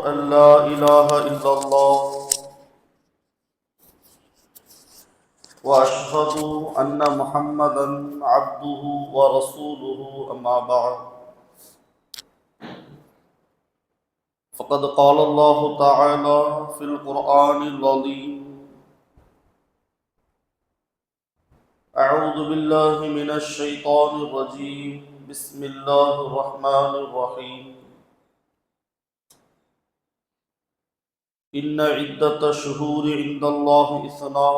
أن لا إله إلا الله وأشهد أن محمدا عبده ورسوله أما بعد. فقد قال الله تعالى في القرآن العظيم أعوذ بالله من الشيطان الرجيم. بسم الله الرحمن الرحيم. إن عدة الشهور عند الله إثنا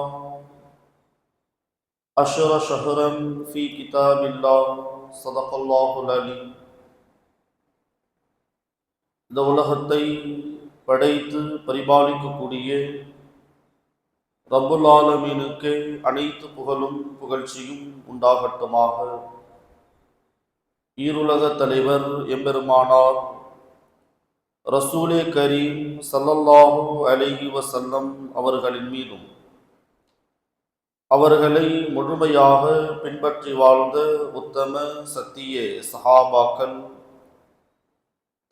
عشر شهرا في كتاب الله صدق الله العليم இந்த உலகத்தை படைத்து பரிபாலிக்கக்கூடிய ரப்புல் ஆலமீனுக்கு அனைத்து புகழும் புகழ்ச்சியும் உண்டாகட்டுமாக ஈருலக தலைவர் எம்பெருமானார் ரசூலே கரீம் சல்லல்லாஹு அலைஹி வசல்லம் அவர்களின் மீதும் அவர்களை முழுமையாக பின்பற்றி வாழ்ந்த உத்தம சத்திய சஹாபாக்கள்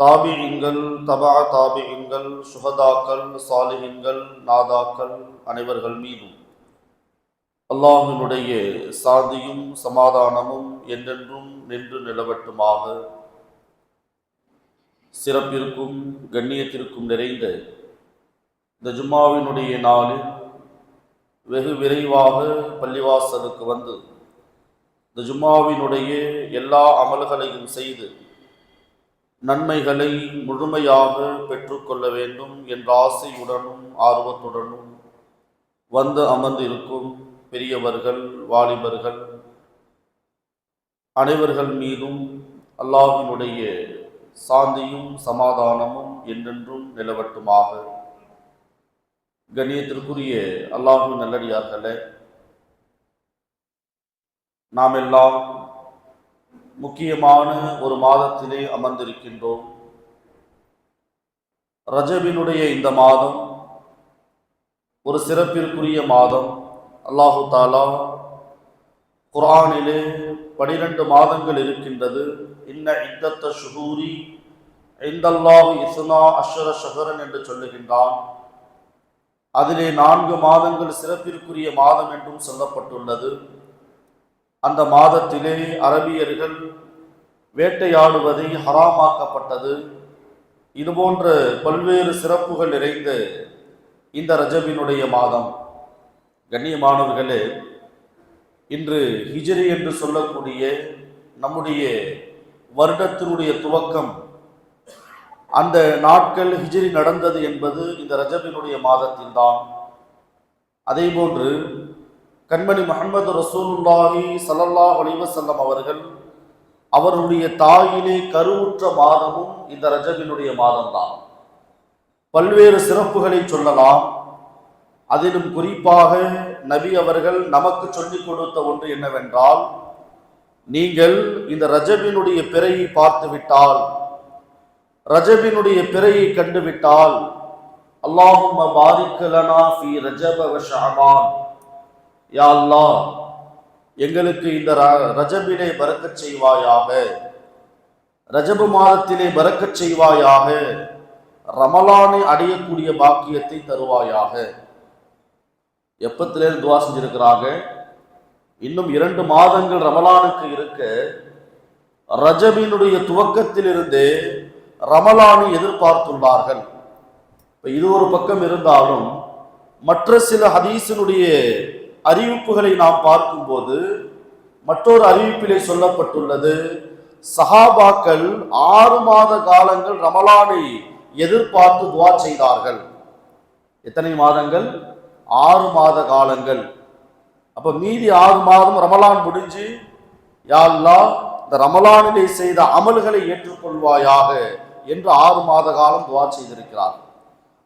தாபியங்கள் தபா தாபியங்கள் சுகதாக்கள் சாலிஹின்கள் நாதாக்கள் அனைவர்கள் மீதும் அல்லாஹினுடைய சாந்தியும் சமாதானமும் என்றென்றும் நின்று நிலவட்டுமாக. சிறப்பிற்கும் கண்ணியத்திற்கும் நிறைந்த இந்த ஜும்மாவினுடைய நாளில் வெகு விரைவாக பள்ளிவாசலுக்கு வந்து இந்த ஜும்மாவினுடைய எல்லா அமல்களையும் செய்து நன்மைகளை முழுமையாக பெற்றுக்கொள்ள வேண்டும் என்ற ஆசையுடனும் ஆர்வத்துடனும் வந்து அமர்ந்திருக்கும் பெரியவர்கள் வாலிபர்கள் அனைவர்கள் மீதும் அல்லாஹினுடைய சாந்தியும் சமாதானமும் என்றென்றும் நிலவட்டுமாக. கணியத்திற்குரிய அல்லாஹு நல்லடியார்களே நாம் எல்லாம் முக்கியமான ஒரு மாதத்திலே அமர்ந்திருக்கின்றோம். ரஜபினுடைய இந்த மாதம் ஒரு சிறப்பிற்குரிய மாதம். அல்லாஹு தாலா குரானிலே பனிரெண்டு மாதங்கள் இருக்கின்றது. இன்ன இத்தத்த ஷுஹூரி ஐந்தல்லாஹு இசுனா அஷ்வர ஷஹரன் என்று சொல்லுகின்றான். அதிலே நான்கு மாதங்கள் சிறப்பிற்குரிய மாதம் என்றும் சொல்லப்பட்டுள்ளது. அந்த மாதத்திலே அரபியர்கள் வேட்டையாடுவதை ஹராமாக்கப்பட்டது. இதுபோன்ற பல்வேறு சிறப்புகள் நிறைந்த இந்த ரஜபினுடைய மாதம். கண்ணியமானவர்களே இன்று ஹிஜ்ரி என்று சொல்லக்கூடிய நம்முடைய வருடத்தினுடைய துவக்கம் அந்த நாட்கள் ஹிஜ்ரி நடந்தது என்பது இந்த ரஜபினுடைய மாதத்தில் தான் அதே போன்று கண்மணி முகமது ரசூலுல்லாஹி சல்லல்லாஹ் அலிவசல்லம் அவர்கள் அவருடைய தாயிலே கருவுற்ற மாதமும் இந்த ரஜபினுடைய மாதம்தான். பல்வேறு சிறப்புகளை சொல்லலாம். அதிலும் குறிப்பாக நபி அவர்கள் நமக்கு சொல்லிக் கொடுத்த ஒன்று என்னவென்றால் நீங்கள் இந்த ரஜபினுடைய பிறையை பார்த்துவிட்டால் ரஜபினுடைய பிறையை கண்டுவிட்டால் அல்லாஹும் பாரிக் ஃபி ரஜப வ யா அல்லாஹ் எங்களுக்கு இந்த ர- ரஜபிலே பறக்கச் செய்வாயாக. ரஜபு மாதத்திலே பறக்கச் செய்வாயாக. ரமலானை அடையக்கூடிய பாக்கியத்தை தருவாயாக. எப்பத்திலேருந்து துவா செஞ்சிருக்கிறாங்க? இன்னும் இரண்டு மாதங்கள் ரமலானுக்கு இருக்க ரஜபினுடைய துவக்கத்திலிருந்தே ரமலானை எதிர்பார்த்துள்ளார்கள். இப்போ இது ஒரு பக்கம் இருந்தாலும் மற்ற சில ஹதீஸினுடைய அறிவிப்புகளை நாம் பார்க்கும்போது மற்றொரு அறிவிப்பிலே சொல்லப்பட்டுள்ளது சஹாபாக்கள் ஆறு மாத காலங்கள் ரமலானை எதிர்பார்த்து துவா செய்தார்கள். எத்தனை மாதங்கள்? ஆறு மாத காலங்கள். அப்போ மீதி ஆறு மாதம் ரமலான் முடிஞ்சு யாழ்லா இந்த ரமலானிலே செய்த அமல்களை ஏற்றுக்கொள்வாயாக என்று ஆறு மாத காலம் துவா செய்திருக்கிறார்.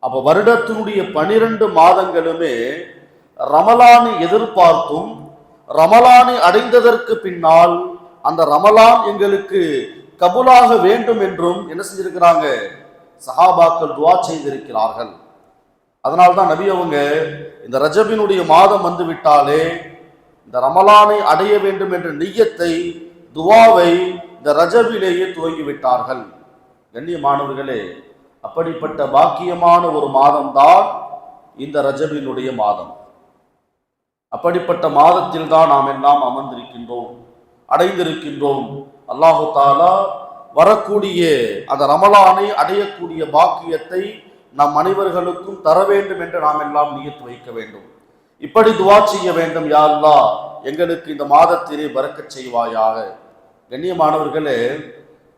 அப்போ வருடத்தினுடைய பனிரெண்டு மாதங்களுமே ரமலானை எதிர்பார்த்தும் ரமலானை அடைந்ததற்கு பின்னால் அந்த ரமலான் எங்களுக்கு கபூலாக வேண்டும் என்றும் என்ன செஞ்சிருக்கிறாங்க? சஹாபாக்கள் துவா செய்திருக்கிறார்கள். அதனால்தான் நபி அவங்க இந்த ரஜபினுடைய மாதம் வந்து விட்டாலே இந்த ரமலானை அடைய வேண்டும் என்ற நெய்யத்தை துவாவை இந்த ரஜபிலேயே துவங்கி விட்டார்கள் கண்ணியமானவர்களே அப்படிப்பட்ட பாக்கியமான ஒரு மாதம்தான் இந்த ரஜபினுடைய மாதம். அப்படிப்பட்ட மாதத்தில் தான் நாம் எல்லாம் அமர்ந்திருக்கின்றோம் அடைந்திருக்கின்றோம். அல்லாஹு தாலா வரக்கூடிய அந்த ரமலானை அடையக்கூடிய பாக்கியத்தை நம் அனைவர்களுக்கும் தர வேண்டும் என்று நாம் எல்லாம் நியத்து வைக்க வேண்டும். இப்படி துவா செய்ய வேண்டும் யா எங்களுக்கு இந்த மாதத்திலே பறக்க செய்வாயாக. கண்ணியமானவர்களே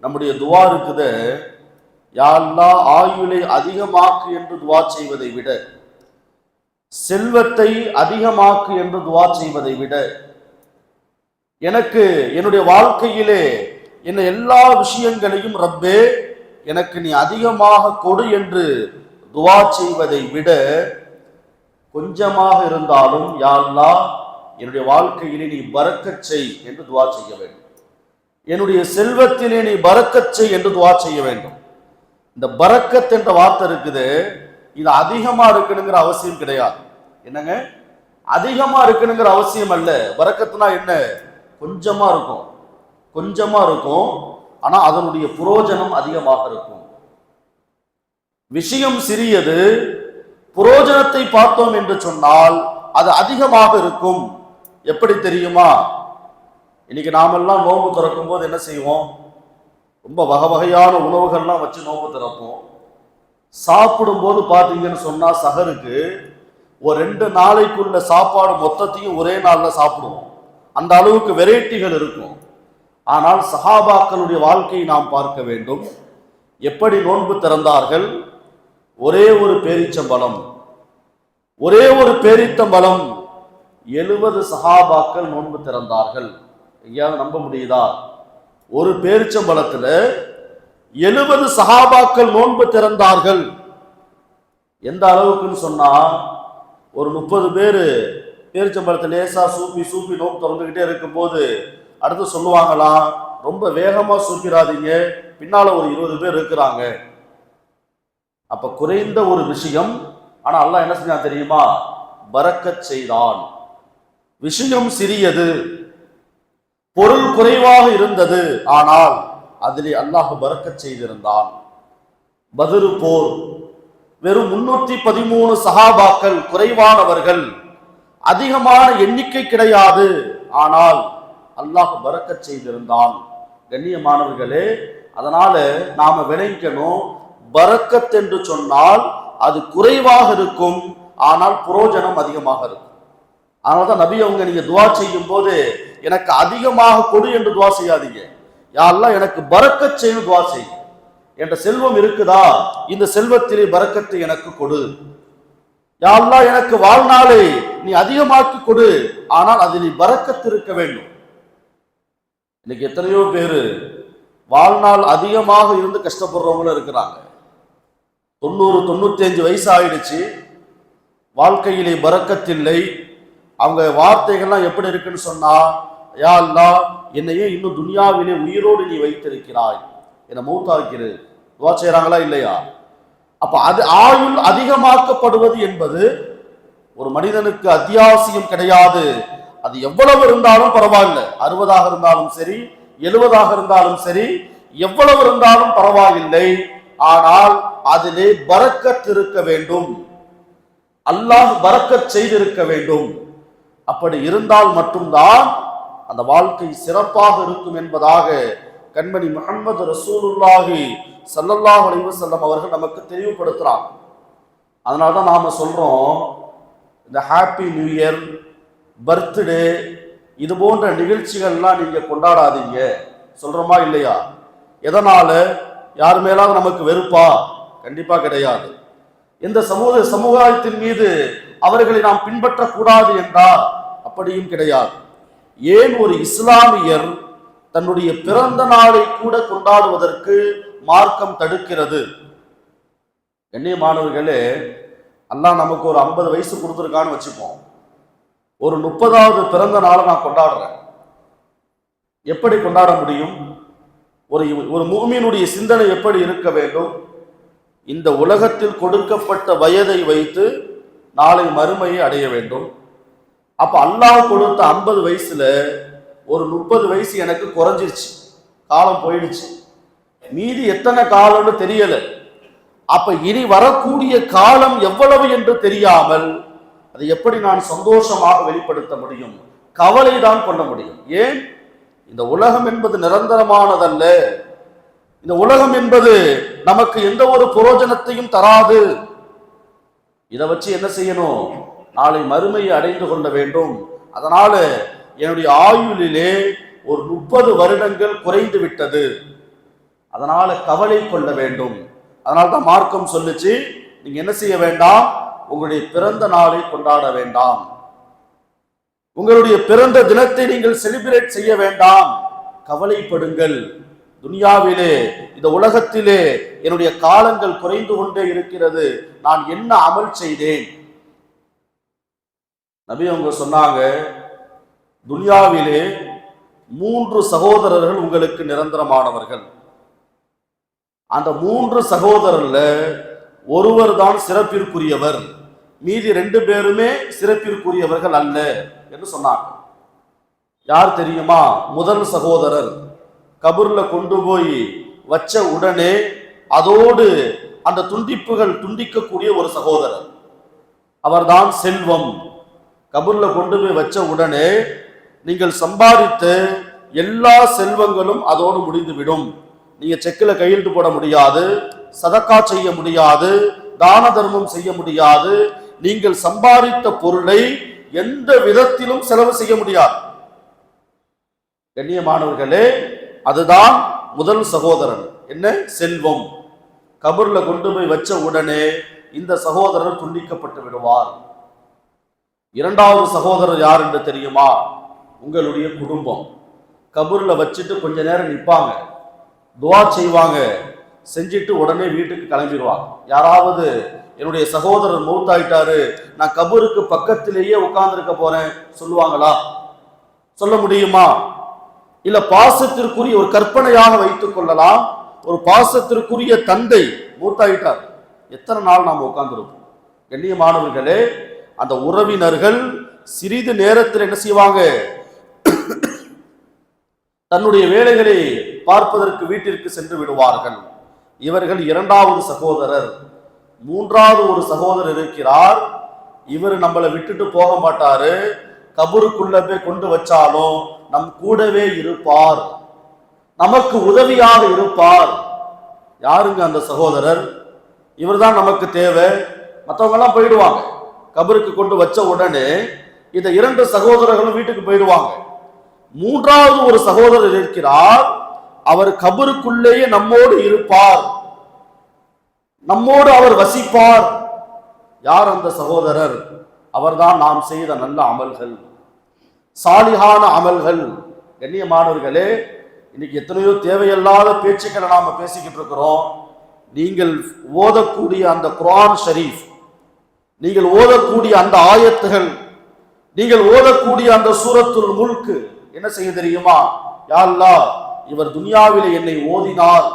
நம்முடைய துவா இருக்குது. யா ஆயுளை அதிகமாக்கு என்று துவா செய்வதை விட செல்வத்தை அதிகமாக்கு என்று துவா செய்வதை விட எனக்கு என்னுடைய வாழ்க்கையிலே என்ன எல்லா விஷயங்களையும் ரப்பே எனக்கு நீ அதிகமாக கொடு என்று துவா செய்வதை விட கொஞ்சமாக இருந்தாலும் யா என்னுடைய வாழ்க்கையிலே நீ பறக்கச் செய் என்று துவா செய்ய வேண்டும். என்னுடைய செல்வத்திலே நீ பறக்கச் செய் என்று துவா செய்ய வேண்டும். இந்த பறக்கத் என்ற வார்த்தை இருக்குது. இது அதிகமாக இருக்கணுங்கிற அவசியம் கிடையாது. என்னங்க? அதிகமாக இருக்கணுங்கிற அவசியம் அல்ல. பறக்கத்துனா என்ன? கொஞ்சமாக இருக்கும். கொஞ்சமாக இருக்கும். ஆனால் அதனுடைய புரோஜனம் அதிகமாக இருக்கும். விஷயம் சிறியது புரோஜனத்தை பார்த்தோம் என்று சொன்னால் அது அதிகமாக இருக்கும். எப்படி தெரியுமா? இன்னைக்கு நாமெல்லாம் நோன்பு திறக்கும் போது என்ன செய்வோம்? ரொம்ப வகை வகையான உணவுகள்லாம் வச்சு நோன்பு திறப்போம். சாப்பிடும்போது பார்த்தீங்கன்னு சொன்னால் சகருக்கு ஒரு ரெண்டு நாளைக்குள்ள சாப்பாடு மொத்தத்தையும் ஒரே நாளில் சாப்பிடுவோம். அந்த அளவுக்கு வெரைட்டிகள் இருக்கும். ஆனால் சஹாபாக்களுடைய வாழ்க்கையை நாம் பார்க்க வேண்டும். எப்படி நோன்பு திறந்தார்கள்? ஒரே ஒரு பேரிச்சம்பழம் ஒரே ஒரு பேரித்தம்பழம் எழுபது சகாபாக்கள் நோன்பு திறந்தார்கள். எங்கேயாவது நம்ப முடியுதா? ஒரு பேரிச்சம்பழத்துல எழுபது சகாபாக்கள் நோன்பு திறந்தார்கள். எந்த அளவுக்குன்னு சொன்னா ஒரு முப்பது பேர் பேரிச்சம்பழத்தை லேசா சூப்பி சூப்பி நோன்பு திறந்துக்கிட்டே இருக்கும்போது அடுத்து சொல்லுவாங்களாம் ரொம்ப வேகமாக சூப்பிடாதீங்க. பின்னால ஒரு இருபது பேர் இருக்கிறாங்க. அப்போ குறைந்த ஒரு விஷயம். ஆனால் அல்லாஹ் என்ன செஞ்சான் தெரியுமா? பறக்கச் செய்தான். விஷயம் சிறியது. பொருள் குறைவாக இருந்தது. ஆனால் அதிலே அல்லாஹ் பறக்கச் செய்திருந்தான். பதுரு போர். வெறும் முன்னூத்தி பதிமூணு சகாபாக்கள் குறைவானவர்கள். அதிகமான எண்ணிக்கை கிடையாது. ஆனால் அல்லாஹ் பறக்க செய்திருந்தான். கண்ணியமானவர்களே அதனால நாம விளைக்கணும் பரக்கத் என்று சொன்னால் அது குறைவாக இருக்கும் ஆனால் புரோஜனம் அதிகமாக இருக்கும். அதனாலதான் நபி அவங்க நீங்க துவா செய்யும் போது எனக்கு அதிகமாக கொடு என்று துவா செய்யாதீங்க. யாரெல்லாம் எனக்கு பறக்கச் செய்து துவா செய்யும் என்ற செல்வம் இருக்குதா? இந்த செல்வத்திலே பறக்கத்தை எனக்கு கொடு. யாரெல்லாம் எனக்கு வாழ்நாளை நீ அதிகமாக்கி கொடு ஆனால் அதில் நீ பறக்கத்து இருக்க வேண்டும். இன்னைக்கு எத்தனையோ பேரு வாழ்நாள் அதிகமாக இருந்து கஷ்டப்படுறவங்களும் இருக்கிறாங்க. தொண்ணூறு தொண்ணூத்தஞ்சு வயசு ஆயிடுச்சு வாழ்க்கையிலே பறக்கத்தில்லை. அவங்க வார்த்தைகள்லாம் எப்படி இருக்குன்னு சொன்னா யா அல்லா என்னையே இன்னும் துனியாவிலே உயிரோடு நீ வைத்திருக்கிறாய். என்னை மூத்தாக்கிறது துவா செய்கிறாங்களா இல்லையா? அப்ப அது ஆயுள் அதிகமாக்கப்படுவது என்பது ஒரு மனிதனுக்கு அத்தியாவசியம் கிடையாது. அது எவ்வளவு இருந்தாலும் பரவாயில்லை. அறுபதாக இருந்தாலும் சரி எழுபதாக இருந்தாலும் சரி எவ்வளவு இருந்தாலும் பரவாயில்லை. ஆனால் அதிலே பறக்கத் இருக்க வேண்டும். அல்லாஹ் பறக்கச் செய்திருக்க வேண்டும். அப்படி இருந்தால் மட்டும்தான் அந்த வாழ்க்கை சிறப்பாக இருக்கும் என்பதாக கண்மணி முகமது ரசூலுல்லாஹி சல்லல்லாஹ் அலைஹி வஸல்லம் அவர்கள் நமக்கு தெளிவுபடுத்துறாங்க அதனால தான் நாம் சொல்கிறோம் இந்த ஹாப்பி நியூ இயர் பர்த்டே இது போன்ற நிகழ்ச்சிகள்லாம் நீங்கள் கொண்டாடாதீங்க. சொல்கிறோமா இல்லையா? எதனால்? யார் மேலாவது நமக்கு வெறுப்பா? கண்டிப்பாக கிடையாது. இந்த சமூக சமுதாயத்தின் மீது அவர்களை நாம் பின்பற்றக்கூடாது என்றால் அப்படியும் கிடையாது. ஏன் ஒரு இஸ்லாமியர் தன்னுடைய பிறந்த நாளை கூட கொண்டாடுவதற்கு மார்க்கம் தடுக்கிறது? கண்ணியமானவர்களே அல்லாஹ் நமக்கு ஒரு ஐம்பது வயசு கொடுத்துருக்கான்னு வச்சுப்போம். ஒரு முப்பதாவது பிறந்த நாளை நான் கொண்டாடுறேன். எப்படி கொண்டாட முடியும்? ஒரு ஒரு முகமீனுடைய சிந்தனை எப்படி இருக்க வேண்டும்? இந்த உலகத்தில் கொடுக்கப்பட்ட வயதை வைத்து நாளை மறுமையை அடைய வேண்டும். அப்ப அல்லாஹ் கொடுத்த ஐம்பது வயசுல ஒரு முப்பது வயசு எனக்கு குறைஞ்சிருச்சு. காலம் போயிடுச்சு. மீதி எத்தனை காலம்னு தெரியல. அப்ப இனி வரக்கூடிய காலம் எவ்வளவு என்று தெரியாமல் அதை எப்படி நான் சந்தோஷமாக வெளிப்படுத்த முடியும்? கவலை தான் பண்ண முடியும். ஏன்? இந்த உலகம் என்பது நிரந்தரமானதல்ல. இந்த உலகம் என்பது நமக்கு எந்த ஒரு புரோஜனத்தையும் தராது. இதை வச்சு என்ன செய்யணும்? நாளை மறுமையை அடைந்து கொள்ள வேண்டும். அதனால என்னுடைய ஆயுளிலே ஒரு முப்பது வருடங்கள் குறைந்து விட்டது. அதனால கவலை கொள்ள வேண்டும். அதனால தான் மார்க்கம் சொல்லுச்சு நீங்க என்ன செய்ய வேண்டாம்? உங்களுடைய பிறந்த நாளை கொண்டாட வேண்டாம். உங்களுடைய பிறந்த தினத்தை நீங்கள் செலிப்ரேட் செய்ய வேண்டாம். கவலைப்படுங்கள். துனியாவிலே இந்த உலகத்திலே என்னுடைய காலங்கள் குறைந்து கொண்டே இருக்கிறது. நான் என்ன அமல் செய்தேன்? நபி அவங்க சொன்னாங்க துனியாவிலே மூன்று சகோதரர்கள் உங்களுக்கு நிரந்தரமானவர்கள். அந்த மூன்று சகோதரர்ல ஒருவர் தான் சிறப்பிற்குரியவர். மீதி ரெண்டு பேருமே சிறப்பிற்குரியவர்கள் அல்ல. என்று சொன்னாங்க. யார் தெரியுமா? முதல் சகோதரர். கபூர்ல கொண்டு போய் வச்ச உடனே அதோடு அந்த துண்டிப்புகள் துண்டிக்கக்கூடிய ஒரு சகோதரர். அவர்தான் செல்வம். கபூர்ல கொண்டு போய் வச்ச உடனே நீங்கள் சம்பாதித்த எல்லா செல்வங்களும் அதோடு முடிந்துவிடும். நீங்க செக்கில் கையெழுத்து போட முடியாது சதக்கா செய்ய முடியாது தான தர்மம் செய்ய முடியாது நீங்கள் சம்பாதித்த பொருளை எந்த விதத்திலும் செலவு செய்ய முடியாது. கண்ணியமானவர்களே அதுதான் முதல் சகோதரன். என்ன? செல்வம். கபூர்ல கொண்டு போய் வச்ச உடனே இந்த சகோதரர் துண்டிக்கப்பட்டு விடுவார். இரண்டாவது சகோதரர் யார் என்று தெரியுமா? உங்களுடைய குடும்பம். கபூர்ல வச்சுட்டு கொஞ்ச நேரம் நிற்பாங்க துவா செய்வாங்க. செஞ்சுட்டு உடனே வீட்டுக்கு கிளம்பிடுவாங்க. யாராவது என்னுடைய சகோதரர் மௌத்தாயிட்டாரு நான் கபூருக்கு பக்கத்திலேயே உட்கார்ந்துருக்க போறேன் சொல்லுவாங்களா? சொல்ல முடியுமா? இல்ல பாசத்திற்குரிய ஒரு கற்பனையாக வைத்துக் கொள்ளலாம். ஒரு பாசத்திற்குரிய தந்தை மூத்தாயிட்டார். எத்தனை நாள் நாம் உட்கார்ந்துருப்போம்? கண்ணியமானவர்களே அந்த உறவினர்கள் சிறிது நேரத்தில் என்ன செய்வாங்க? தன்னுடைய வேலைகளை பார்ப்பதற்கு வீட்டிற்கு சென்று விடுவார்கள். இவர்கள் இரண்டாவது சகோதரர். மூன்றாவது ஒரு சகோதரர் இருக்கிறார். இவர் நம்மளை விட்டுட்டு போக மாட்டாரு. கபருக்குள்ள போய் கொண்டு வச்சாலும் நம் கூடவே இருப்பார். நமக்கு உதவியாக இருப்பார். யாருங்க அந்த சகோதரர்? இவர்தான் நமக்கு தேவை. மற்றவங்கெல்லாம் போயிடுவாங்க. கபருக்கு கொண்டு வச்ச உடனே இந்த இரண்டு சகோதரர்களும் வீட்டுக்கு போயிடுவாங்க. மூன்றாவது ஒரு சகோதரர் இருக்கிறார். அவர் கபருக்குள்ளேயே நம்மோடு இருப்பார். நம்மோடு அவர் வசிப்பார். யார் அந்த சகோதரர்? அவர்தான் நாம் செய்த நல்ல அமல்கள். சாலிகான அமல்கள். கண்ணியமானவர்களே இன்னைக்கு எத்தனையோ தேவையில்லாத பேச்சுக்களை நாம் பேசிக்கிட்டு இருக்கிறோம். நீங்கள் ஓதக்கூடிய அந்த குரான் ஷரீஃப் நீங்கள் ஓதக்கூடிய அந்த ஆயத்துகள் நீங்கள் ஓதக்கூடிய அந்த சூரத்துள் முழுக்கு என்ன செய்ய தெரியுமா? யா இவர் துனியாவில் என்னை ஓதினார்.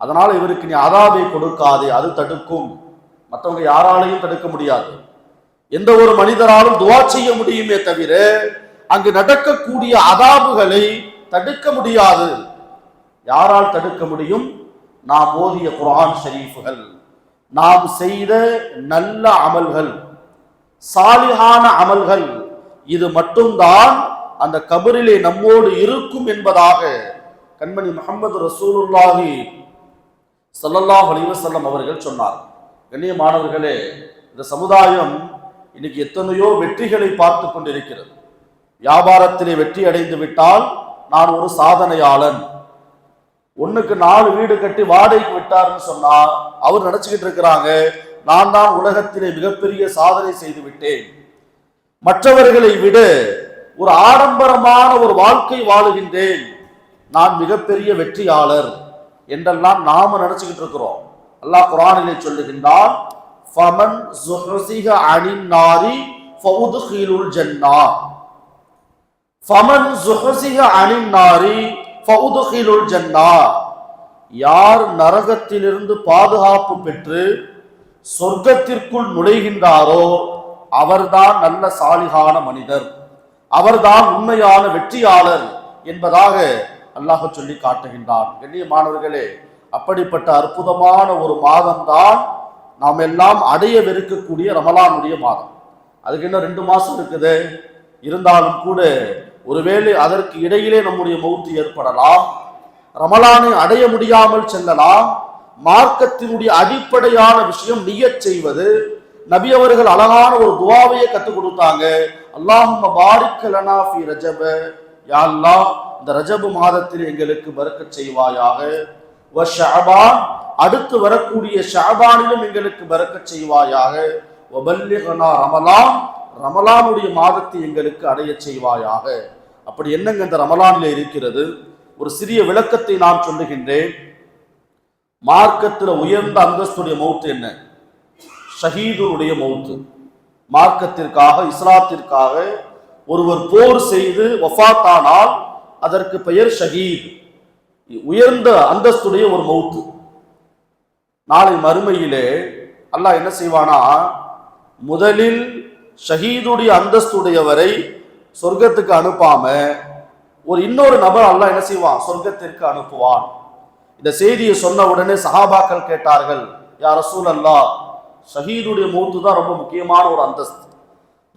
அதனால இவருக்கு நீ அதாபை கொடுக்காதே அது தடுக்கும். மற்றவங்க யாராலையும் தடுக்க முடியாது. எந்த ஒரு மனிதராலும் துவா செய்ய முடியுமே தவிர அங்கு நடக்கக்கூடிய அதாபுகளை தடுக்க முடியாது. யாரால் தடுக்க முடியும்? நாம் ஓதிய குரான் ஷரீஃபுகள். நாம் செய்த நல்ல அமல்கள் சாலிகான அமல்கள் இது மட்டும்தான் அந்த கபரிலே நம்மோடு இருக்கும் என்பதாக கண்மணி முகமது ரசூலுல்லாஹி சல்லல்லாஹ் அலிவசல்லம் அவர்கள் சொன்னார். கண்ணியமானவர்களே இந்த சமுதாயம் இன்னைக்கு எத்தனையோ வெற்றிகளை பார்த்து கொண்டிருக்கிறது. வியாபாரத்திலே வெற்றி அடைந்து விட்டால் நான் ஒரு சாதனையாளன். ஒண்ணுக்கு நாலு வீடு கட்டி வாடகைக்கு விட்டாருன்னு சொன்னா அவர் நினைச்சுக்கிட்டு இருக்கிறாங்க நான் தான் உலகத்திலே மிகப்பெரிய சாதனை செய்து விட்டேன். மற்றவர்களை விட ஒரு ஆடம்பரமான ஒரு வாழ்க்கை வாழுகின்றேன். நான் மிகப்பெரிய வெற்றியாளர் என்றெல்லாம் நாம நினைச்சுக்கிட்டு இருக்கிறோம். அல்லாஹ் குரானிலே சொல்லுகின்றான் ஃபமன் zuhziha அனின் நாரி ஃபவுதுஹிலுல் ஜன்னா ஃபமன் zuhziha அனின் நாரி ஃபவுதுஹிலுல் ஜன்னா யார் நரகத்திலிருந்து பாதுகாப்பு பெற்று சொர்க்கத்திற்குள் நுழைகின்றாரோ அவர்தான் நல்ல சாலிகான மனிதர். அவர்தான் உண்மையான வெற்றியாளர் என்பதாக அல்லாஹ் சொல்லி காட்டுகின்றான். கண்ணியமானவர்களே அப்படிப்பட்ட அற்புதமான ஒரு மாதம்தான் நாம் எல்லாம் அடையவிருக்கக்கூடிய ரமலானுடைய மாதம். அதுக்கு இன்னும் ரெண்டு மாதம் இருக்குது. இருந்தாலும் கூட ஒருவேளை அதற்கு இடையிலே நம்முடைய மௌத்து ஏற்படலாம். ரமலானை அடைய முடியாமல் செல்லலாம். மார்க்கத்தினுடைய அடிப்படையான விஷயம் நிய செய்வது. நபி அவர்கள் அழகான ஒரு துவாவையே கற்றுக் கொடுத்தாங்க. அல்லாஹும்ம பாரிக்கலனா ஃபி ரஜப. யா அல்லாஹ் இந்த ரஜபு மாதத்தில் எங்களுக்கு மறுக்க செய்வாயாக. வ அடுத்து வரக்கூடிய ஷாபானிலும் எங்களுக்கு பறக்க செய்வாயாக. வபல்லிகனா ரமலான் ரமலானுடைய மாதத்தை எங்களுக்கு அடையச் செய்வாயாக. அப்படி என்னங்க இந்த ரமலானில் இருக்கிறது? ஒரு சிறிய விளக்கத்தை நான் சொல்லுகின்றேன். மார்க்கத்தில் உயர்ந்த அந்தஸ்துடைய மௌத்து என்ன? ஷஹீதுடைய மௌத்து மார்க்கத்திற்காக இஸ்லாத்திற்காக ஒருவர் போர் செய்து வஃபாத்தானால் அதற்கு பெயர் ஷஹீத். உயர்ந்த அந்தஸ்துடைய ஒரு மௌத்து நாளை மறுமையிலே அல்லாஹ் என்ன செய்வானா? முதலில் ஷஹீதுடைய அந்தஸ்துடையவரை சொர்க்கத்துக்கு அனுப்பாம ஒரு இன்னொரு நபர் அல்லாஹ் என்ன செய்வான்? சொர்க்கத்திற்கு அனுப்புவான். இந்த செய்தியை சொன்ன உடனே சஹாபாக்கள் கேட்டார்கள் யார் ரசூல் அல்லா ஷஹீதுடைய மூத்து தான் ரொம்ப முக்கியமான ஒரு அந்தஸ்து.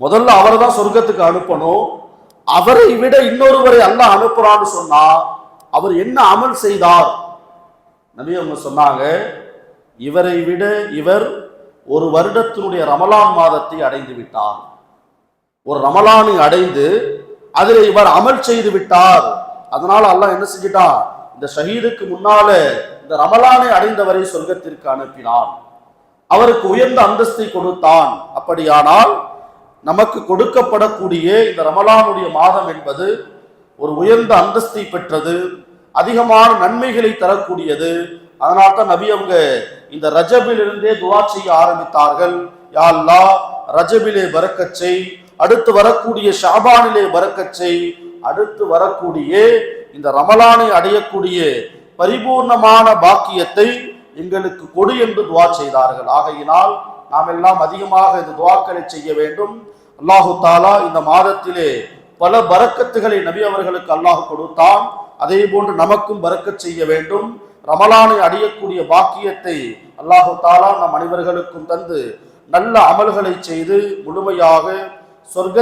முதல்ல அவரை தான் சொர்க்கத்துக்கு அனுப்பணும். அவரை விட இன்னொருவரை அல்லாஹ் அனுப்புறான்னு சொன்னா அவர் என்ன அமல் செய்தார்? நபி அவங்க சொன்னாங்க இவரை விட இவர் ஒரு வருடத்தினுடைய ரமலான் மாதத்தை அடைந்து விட்டார். ஒரு ரமலானை அடைந்து அதில் இவர் அமல் செய்து விட்டார். அதனால அல்லாஹ் என்ன செஞ்சிட்டான்? இந்த ஷஹீதுக்கு முன்னால இந்த ரமலானை அடைந்தவரை சொர்க்கத்திற்கு அனுப்பினான். அவருக்கு உயர்ந்த அந்தஸ்தை கொடுத்தான். அப்படியானால் நமக்கு கொடுக்கப்படக்கூடிய இந்த ரமலானுடைய மாதம் என்பது ஒரு உயர்ந்த அந்தஸ்தை பெற்றது. அதிகமான நன்மைகளை தரக்கூடியது. அதனால தான் நபி அவங்க இந்த ரஜபிலிருந்தே துவா செய்ய ஆரம்பித்தார்கள். யா அல்லாஹ் ரஜபிலே வரக்கச்சை அடுத்து வரக்கூடிய ஷாபானிலே வரக்கச்சை அடுத்து வரக்கூடிய இந்த ரமலானை அடையக்கூடிய பரிபூர்ணமான பாக்கியத்தை எங்களுக்கு கொடு என்று துவா செய்தார்கள். ஆகையினால் நாம் எல்லாம் அதிகமாக இந்த துவாக்களை செய்ய வேண்டும். அல்லாஹு தாலா இந்த மாதத்திலே பல பரக்கத்துகளை நபி அவர்களுக்கு அல்லாஹ் கொடுத்தான். அதே போன்று நமக்கும் பறக்கச் செய்ய வேண்டும். ரமலானை அடையக்கூடிய பாக்கியத்தை அல்லாஹு தாலா நம் அனைவர்களுக்கும் தந்து நல்ல அமல்களை செய்து முழுமையாக சொர்க்க